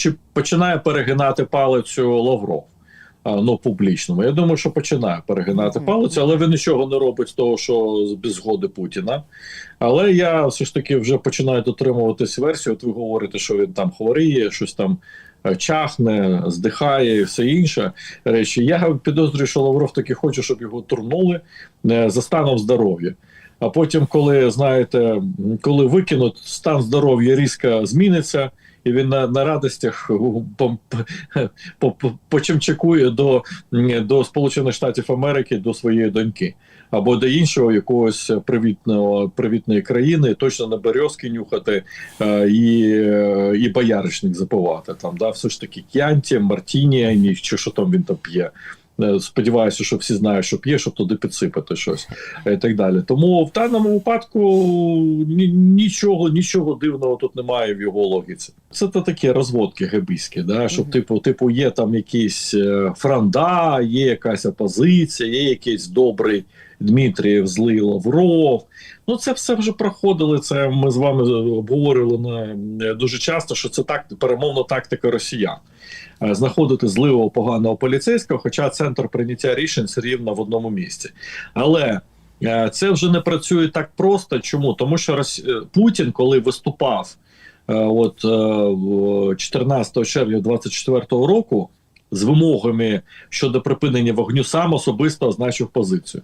чи починає перегинати палицю Лавров? Ну, публічному. Я думаю, що починає перегинати Мгм. палицю, але він нічого не робить з того, що без згоди Путіна. Але я все ж таки вже починаю дотримуватись версії. От ви говорите, що він там хворіє, щось там е, чахне, здихає і все інше речі. Я підозрюю, що Лавров таки хоче, щоб його турнули е, за станом здоров'я. А потім, коли знаєте, коли викинуть, стан здоров'я різко зміниться, і він на, на радостях по, почимчикує до, до Сполучених Штатів Америки, до своєї доньки. Або до іншого якогось привітного привітної країни, точно на березки нюхати е, і, е, і бояришник запивати. Там да, все ж таки К'янті, Мартіні, ні, чи що там він там п'є. Е, Сподіваюся, що всі знають, що п'є, щоб туди підсипати щось і так далі. Тому в даному випадку ні, нічого, нічого дивного тут немає в його логіці. Це та такі розводки гебійські, да, щоб типу, типу, є там якийсь е, франда, є якась опозиція, є якийсь добрий Дмитрієв, злий Лавров. Ну, це все вже проходили. Це ми з вами обговорювали на е, дуже часто, що це так перемовна тактика росіян. Е, Знаходити зливого поганого поліцейського, хоча центр прийняття рішень все рівно в одному місці. Але е, це вже не працює так просто. Чому? Тому що Путін, коли виступав от е, 14 червня 24 року з вимогами щодо припинення вогню, сам особисто означив позицію.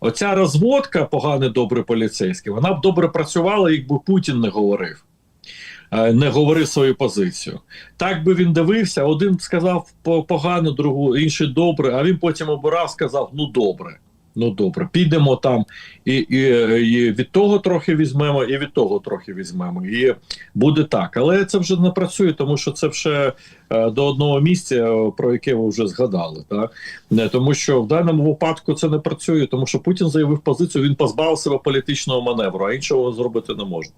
Оця розводка, погане добре поліцейське, вона б добре працювала, якби Путін не говорив. е, Не говорив свою позицію. Так би він дивився, один сказав по- погано, другу, інший добре, а він потім обирав, сказав: ну добре, ну добре, підемо там, і, і, і від того трохи візьмемо, і від того трохи візьмемо. І буде так. Але це вже не працює, тому що це вже е, до одного місця, е, про яке ви вже згадали. Так? Тому що в даному випадку це не працює, тому що Путін заявив позицію, він позбавив себе політичного маневру, а іншого зробити не можна.